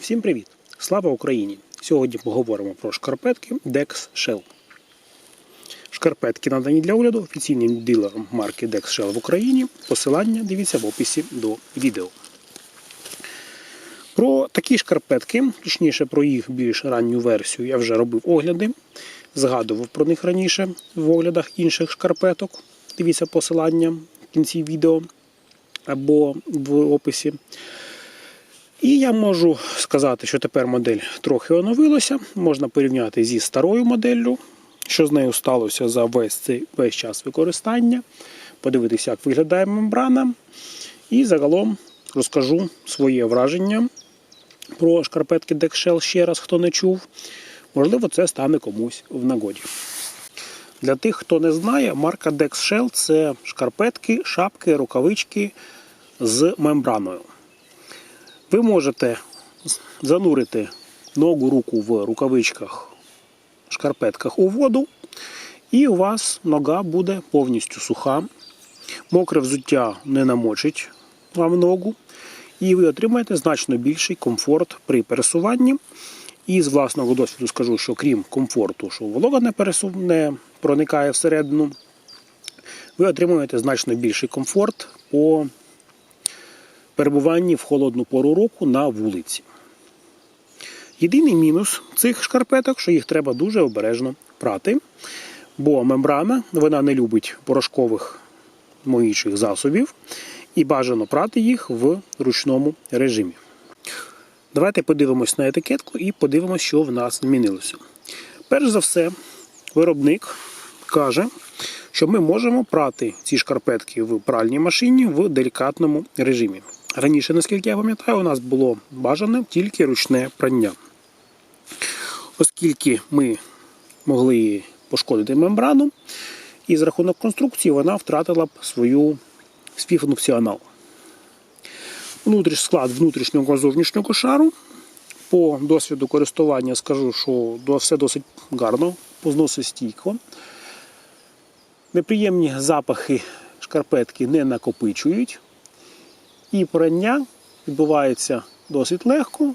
Всім привіт! Слава Україні! Сьогодні поговоримо про шкарпетки Dex Shell. Шкарпетки надані для огляду офіційним дилером марки Dex Shell в Україні. Посилання дивіться в описі до відео. Про такі шкарпетки, точніше про їх більш ранню версію, я вже робив огляди. Згадував про них раніше в оглядах інших шкарпеток. Дивіться посилання в кінці відео або в описі. І я можу сказати, що тепер модель трохи оновилася. Можна порівняти зі старою моделлю, що з нею сталося за весь цей весь час використання, подивитися, як виглядає мембрана. І загалом розкажу своє враження про шкарпетки Dexshell ще раз, хто не чув. Можливо, це стане комусь в нагоді. Для тих, хто не знає, марка Dexshell – це шкарпетки, шапки, рукавички з мембраною. Ви можете занурити ногу руку в рукавичках, шкарпетках у воду, і у вас нога буде повністю суха. Мокре взуття не намочить вам ногу, і ви отримаєте значно більший комфорт при пересуванні. І з власного досвіду скажу, що крім комфорту, що волога не, пересу... не проникає всередину, ви отримуєте значно більший комфорт по перебуванні в холодну пору року на вулиці. Єдиний мінус цих шкарпеток, що їх треба дуже обережно прати, бо мембрана вона не любить порошкових моїчих засобів і бажано прати їх в ручному режимі. Давайте подивимось на етикетку і подивимось, що в нас змінилося. Перш за все, виробник каже, що ми можемо прати ці шкарпетки в пральній машині в делікатному режимі. Раніше, наскільки я пам'ятаю, у нас було бажане тільки ручне прання. Оскільки ми могли пошкодити мембрану, і з рахунок конструкції вона втратила б свою, свій функціонал. Внутріш склад внутрішнього зовнішнього шару. По досвіду користування скажу, що все досить гарно, позносостійко. Неприємні запахи шкарпетки не накопичують. І прання відбувається досить легко.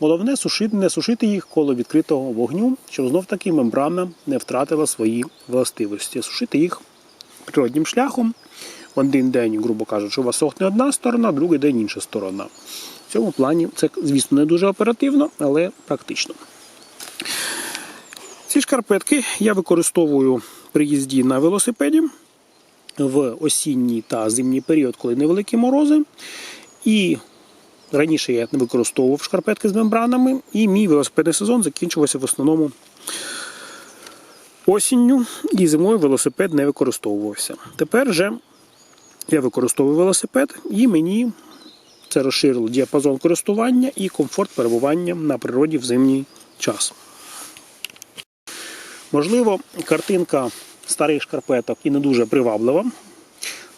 Головне не сушити їх коло відкритого вогню, щоб знов таки мембрана не втратила свої властивості. Сушити їх природнім шляхом. Один день, грубо кажучи, у вас сохне одна сторона, другий день інша сторона. В цьому плані це, звісно, не дуже оперативно, але практично. Ці шкарпетки я використовую при їзді на велосипеді в осінній та зимній період, коли невеликі морози. І раніше я не використовував шкарпетки з мембранами, і мій велосипедний сезон закінчувався в основному осінню, і зимою велосипед не використовувався. Тепер же я використовую велосипед, і мені це розширило діапазон користування і комфорт перебування на природі в зимній час. Можливо, картинка старих шкарпеток і не дуже приваблива,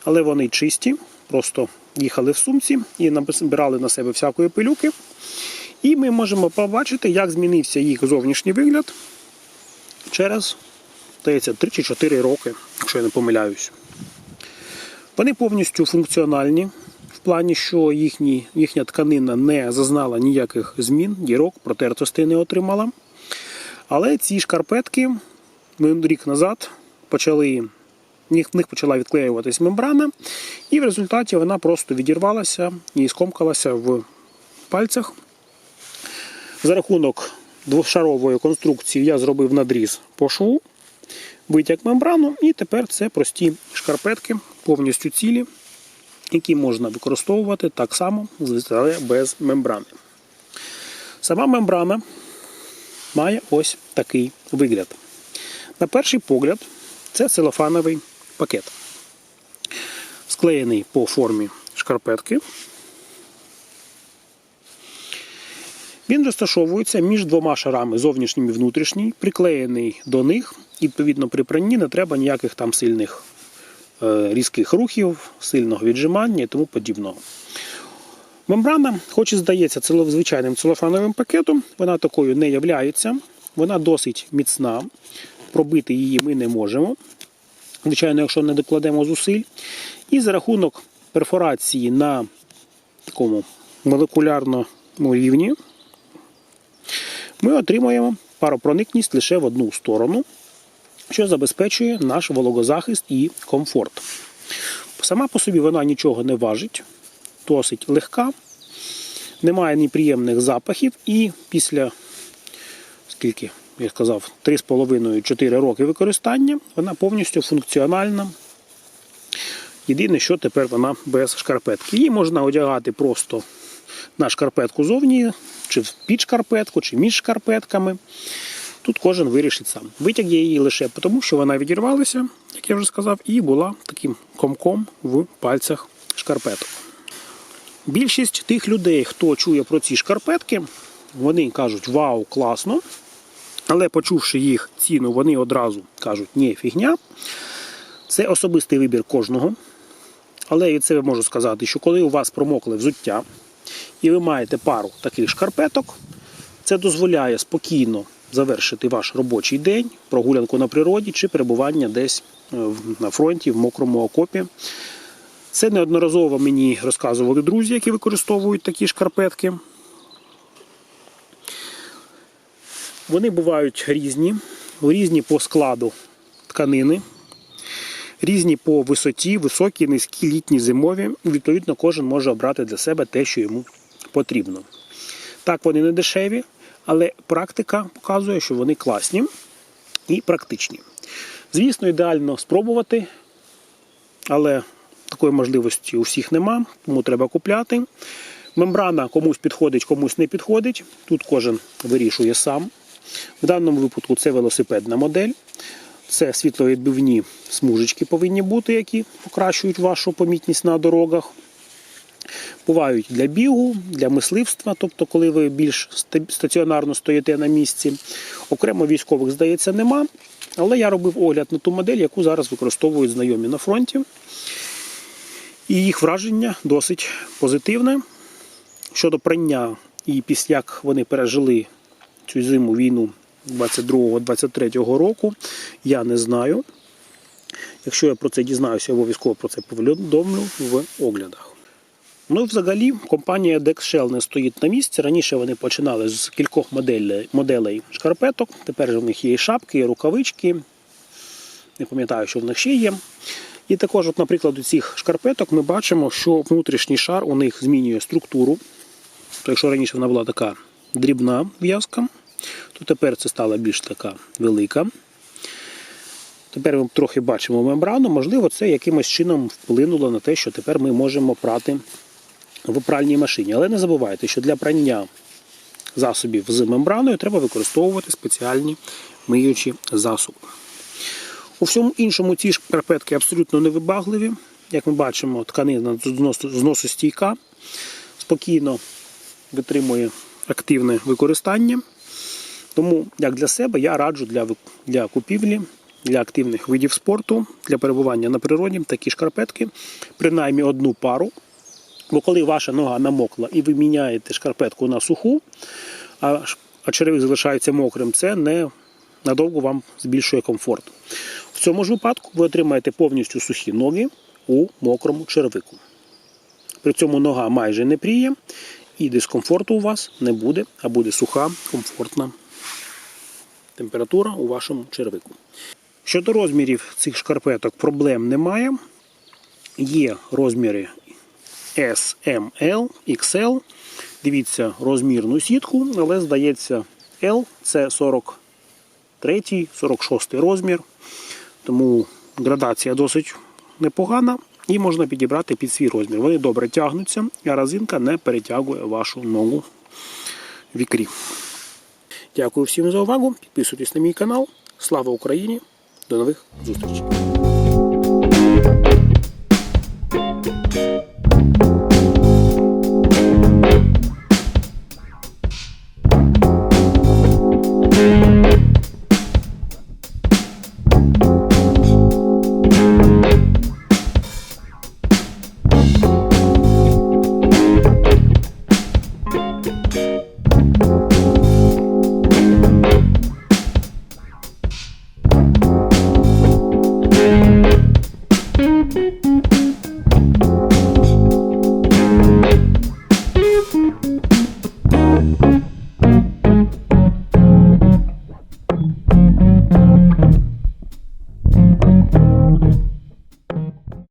але вони чисті, просто їхали в сумці і збирали на себе всякої пилюки. І ми можемо побачити, як змінився їх зовнішній вигляд через здається, 3 чи 4 роки, якщо я не помиляюсь. Вони повністю функціональні в плані, що їхні, їхня тканина не зазнала ніяких змін, дірок, протертостей не отримала. Але ці шкарпетки ми рік назад почали, в них почала відклеюватись мембрана, і в результаті вона просто відірвалася і скомкалася в пальцях. За рахунок двошарової конструкції я зробив надріз по шву, витяг мембрану, і тепер це прості шкарпетки, повністю цілі, які можна використовувати так само, але без мембрани. Сама мембрана має ось такий вигляд. На перший погляд, це целофановий пакет, склеєний по формі шкарпетки. Він розташовується між двома шарами, зовнішнім і внутрішній, приклеєний до них. І, відповідно, при пранні не треба ніяких там сильних е, різких рухів, сильного віджимання і тому подібного. Мембрана, хоч і здається звичайним целофановим пакетом, вона такою не являється. Вона досить міцна. Пробити її ми не можемо. Звичайно, якщо не докладемо зусиль. І за рахунок перфорації на такому молекулярно рівні ми отримуємо паропроникність лише в одну сторону, що забезпечує наш вологозахист і комфорт. Сама по собі вона нічого не важить, досить легка, немає неприємних запахів, і після скільки, я сказав, 3,5-4 роки використання вона повністю функціональна. Єдине, що тепер вона без шкарпетки. Її можна одягати просто на шкарпетку зовні, чи під шкарпетку, чи між шкарпетками. Тут кожен вирішить сам. Витяг я її лише тому, що вона відірвалася, як я вже сказав, і була таким комком в пальцях шкарпеток. Більшість тих людей, хто чує про ці шкарпетки, вони кажуть вау, класно. Але почувши їх ціну, вони одразу кажуть, ні, фігня. Це особистий вибір кожного. Але від себе можу сказати, що коли у вас промокли взуття, і ви маєте пару таких шкарпеток, це дозволяє спокійно завершити ваш робочий день, прогулянку на природі чи перебування десь е, на фронті, в мокрому окопі. Це неодноразово мені розказували друзі, які використовують такі шкарпетки. Вони бувають різні, різні по складу тканини, різні по висоті, високі, низькі, літні, зимові. Відповідно, кожен може обрати для себе те, що йому потрібно. Так, вони не дешеві, але практика показує, що вони класні і практичні. Звісно, ідеально спробувати, але такої можливості у всіх нема, тому треба купляти. Мембрана комусь підходить, комусь не підходить. Тут кожен вирішує сам. В даному випадку це велосипедна модель. Це світловідбивні смужечки повинні бути, які покращують вашу помітність на дорогах. Бувають для бігу, для мисливства, тобто, коли ви більш стаціонарно стоїте на місці. Окремо військових, здається, нема. Але я робив огляд на ту модель, яку зараз використовують знайомі на фронті. І їх враження досить позитивне. Щодо прання і після як вони пережили цю зиму війну 22-23 року, я не знаю. Якщо я про це дізнаюся, я обов'язково про це повідомлю в оглядах. Ну, взагалі, компанія Dexshell не стоїть на місці. Раніше вони починали з кількох моделей, моделей шкарпеток. Тепер в них є і шапки, і рукавички. Не пам'ятаю, що в них ще є. І також, от, наприклад, у цих шкарпеток ми бачимо, що внутрішній шар у них змінює структуру. То якщо раніше вона була така дрібна в'язка, то тепер це стала більш така велика. Тепер ми трохи бачимо мембрану, можливо, це якимось чином вплинуло на те, що тепер ми можемо прати в пральній машині. Але не забувайте, що для прання засобів з мембраною треба використовувати спеціальні миючі засоби. У всьому іншому ці шкарпетки абсолютно невибагливі. Як ми бачимо, тканина зносу- зносостійка, спокійно витримує активне використання. Тому, як для себе, я раджу для, для купівлі, для активних видів спорту, для перебування на природі такі шкарпетки, принаймні одну пару. Бо коли ваша нога намокла і ви міняєте шкарпетку на суху, а, черевик залишається мокрим, це не надовго вам збільшує комфорт. В цьому ж випадку ви отримаєте повністю сухі ноги у мокрому черевику. При цьому нога майже не пріє, і дискомфорту у вас не буде, а буде суха, комфортна температура у вашому черевику. Щодо розмірів цих шкарпеток проблем немає. Є розміри S, M, L, XL. Дивіться розмірну сітку, але здається, L це 43, 46 розмір. Тому градація досить непогана і можна підібрати під свій розмір. Вони добре тягнуться, а резинка не перетягує вашу ногу в ікрі. Дякую всім за увагу. Підписуйтесь на мій канал. Слава Україні! До нових зустрічей!